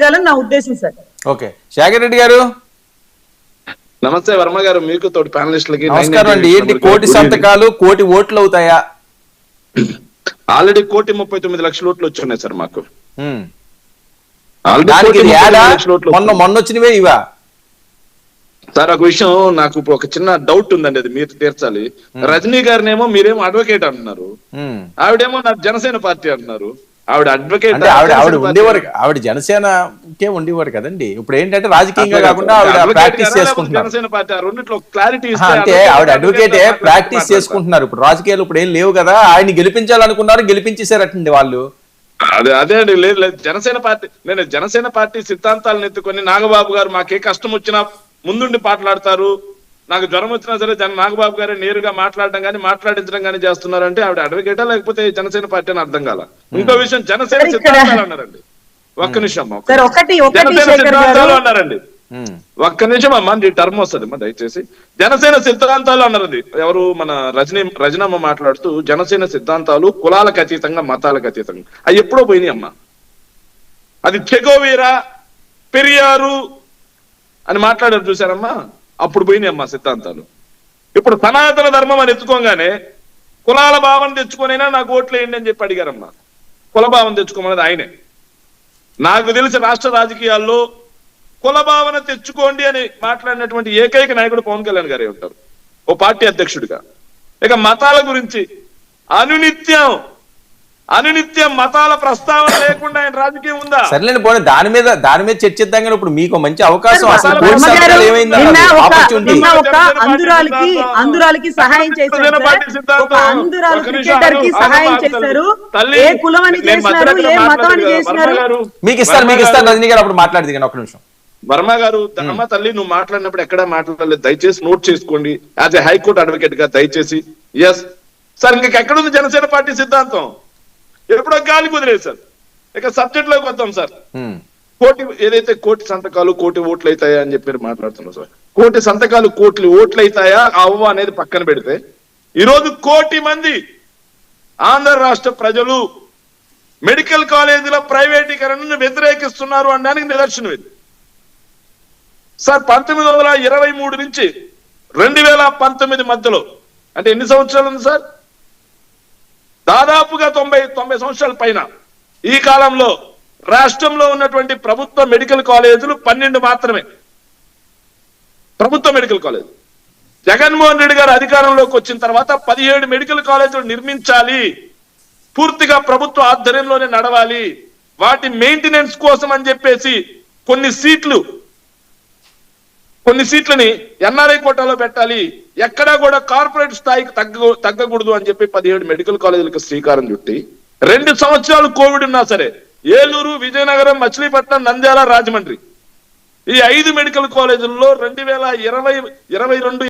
జరగాలని నా ఉద్దేశం సార్. ఓకే. శేఖర్ రెడ్డి గారు? నమస్తే వర్మ గారు మీకు తోటి ప్యానలిస్టులకి నమస్కారం అండి. ఏంటి కోటి సంతకాలు కోటి ఓట్లు అవుతాయా? ఆల్రెడీ కోటి ముప్పై తొమ్మిది లక్షల ఓట్లు వచ్చున్నాయి సార్ మాకు. మొన్న మొన్న వచ్చినవే ఇవా? సార్ ఒక విషయం నాకు ఇప్పుడు ఒక చిన్న డౌట్ ఉందండి అది మీరు తీర్చాలి. రజనీ గారినేమో మీరేమో అడ్వకేట్ అంటున్నారు. ఆవిడేమో నాకు జనసేన పార్టీ అంటున్నారు. ఆవిడ అడ్వకేట్ ఆవిడ ఆవిడ ఉండేవారు ఆవిడ జనసేనకే ఉండేవారు కదండి. ఇప్పుడు ఏంటంటే రాజకీయంగా కాకుండా ఆవిడ ప్రాక్టీస్ చేసుకుంటున్నారు. క్లారిటీ అంటే ఆవిడ అడ్వకేటే ప్రాక్టీస్ చేసుకుంటున్నారు. ఇప్పుడు రాజకీయాలు ఇప్పుడు ఏం లేవు కదా ఆయన గెలిపించాలనుకున్నారు గెలిపించేశారటండి వాళ్ళు. అదే అదే అండి. లేదు లేదు. జనసేన పార్టీ నేను జనసేన పార్టీ సిద్ధాంతాలను ఎత్తుకొని నాగబాబు గారు మాకే కష్టం వచ్చినా ముందుండి మాట్లాడతారు నాకు జ్వరం వచ్చినా సరే జన నాగబాబు గారే నేరుగా మాట్లాడడం కానీ మాట్లాడించడం కానీ చేస్తున్నారంటే ఆవిడ అడ్వకేటా లేకపోతే జనసేన పార్టీ అని అర్థం కాల? ఇంకో విషయం జనసేన సిద్ధాంతాలు అన్నారండి. ఒక్క నిమిషం అమ్మా, ఒక్క సార్ నిమిషం. ఒకటి ఒకటి జనసేన సిద్ధాంతాలు అన్నారండి. ఒక్క నిమిషం అమ్మా టర్మ్ వస్తుంది అమ్మా దయచేసి. జనసేన సిద్ధాంతాలు అన్నది ఎవరు మన రజనీ రజనమ్మ మాట్లాడుతూ జనసేన సిద్ధాంతాలు కులాలకు అతీతంగా మతాలకు అతీతంగా. అవి ఎప్పుడో పోయినాయి అమ్మా. అది చెగోవీరా పెరియారు అని మాట్లాడారు చూసారమ్మా అప్పుడు పోయినాయి అమ్మా సిద్ధాంతాలు. ఇప్పుడు సనాతన ధర్మం అని ఎత్తుకోగానే కులాల భావన తెచ్చుకొనైనా నాకు ఓట్లు వేయండి అని చెప్పి అడిగారమ్మా. కులభావం తెచ్చుకోమన్నది ఆయనే. నాకు తెలిసి రాష్ట్ర రాజకీయాల్లో కులభావన తెచ్చుకోండి అని మాట్లాడినటువంటి ఏకైక నాయకుడు పవన్ కళ్యాణ్ గారే ఉంటారు. ఓ పార్టీ అధ్యక్షుడిగా. ఇక మతాల గురించి అనునిత్యం అనునిత్యం మతాల ప్రస్తావన లేకుండా ఆయన రాజకీయం ఉందా? సర్లేండి పోనీ దాని మీద దాని మీద చర్చిద్దాం కానీ ఇప్పుడు మీకు మంచి అవకాశం అందురాలకి అందురాలకి సహాయం చేశారు అందురాలు క్రికెటర్కి సహాయం చేశారు. ఏ కులం అని చేసినారు ఏ మతం అని. చేసినారు? మీకు ఇస్తాను మీకు గారు, రజనీ గారు అప్పుడు మాట్లాడదు కానీ ఒక నిమిషం. వర్మ గారు అమ్మ తల్లి నువ్వు మాట్లాడినప్పుడు ఎక్కడా మాట్లాడలేదు. దయచేసి నోట్ చేసుకోండి. యాజ్ ఏ హైకోర్టు అడ్వకేట్గా దయచేసి. ఎస్ సార్ ఇంక ఎక్కడుంది జనసేన పార్టీ సిద్ధాంతం? ఎప్పుడో గాలి కుదిలేదు సార్. ఇక సబ్జెక్ట్లోకి వద్దాం సార్. కోటి ఏదైతే కోటి సంతకాలు కోటి ఓట్లు అవుతాయా అని చెప్పి మీరు మాట్లాడుతున్నారు సార్. కోటి సంతకాలు కోట్లు ఓట్లు అవుతాయా అవ్వ అనేది పక్కన పెడితే ఈ రోజు కోటి మంది ఆంధ్ర రాష్ట్ర ప్రజలు మెడికల్ కాలేజీల ప్రైవేటీకరణను వ్యతిరేకిస్తున్నారు అనడానికి నిదర్శనం ఇది. సార్ పంతొమ్మిది వందల ఇరవై మూడు నుంచి రెండు వేల పంతొమ్మిది మధ్యలో అంటే ఎన్ని సంవత్సరాలు ఉంది సార్? దాదాపుగా తొంభై తొంభై సంవత్సరాల పైన ఈ కాలంలో రాష్ట్రంలో ఉన్నటువంటి ప్రభుత్వ మెడికల్ కాలేజీలు పన్నెండు మాత్రమే. ప్రభుత్వ మెడికల్ కాలేజ్ జగన్మోహన్ రెడ్డి గారు అధికారంలోకి వచ్చిన తర్వాత పదిహేడు మెడికల్ కాలేజీలు నిర్మించాలి. పూర్తిగా ప్రభుత్వ ఆధ్వర్యంలోనే నడవాలి. వాటి మెయింటెనెన్స్ కోసం అని చెప్పేసి కొన్ని సీట్లు కొన్ని సీట్లని ఎన్ఆర్ఐ కోటాలో పెట్టాలి. ఎక్కడా కూడా కార్పొరేట్ స్థాయికి తగ్గ తగ్గకూడదు అని చెప్పి పదిహేడు మెడికల్ కాలేజీలకు శ్రీకారం చుట్టి రెండు సంవత్సరాలు కోవిడ్ ఉన్నా సరే ఏలూరు విజయనగరం మచిలీపట్నం నంద్యాల రాజమండ్రి ఈ ఐదు మెడికల్ కాలేజీల్లో రెండు వేల ఇరవై ఇరవై రెండు